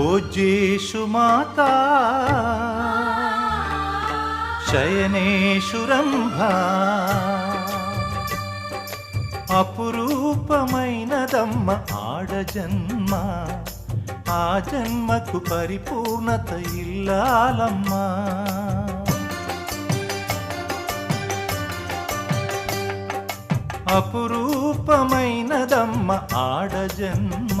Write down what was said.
భోజ్యేషు మాతా. శయనేషు రంభా. అపురూపమైనదమ్మ ఆడజన్మ ఆ జన్మకు పరిపూర్ణత ఇల్లాలమ్మా. అపురూపమైనదమ్మ ఆడజన్మ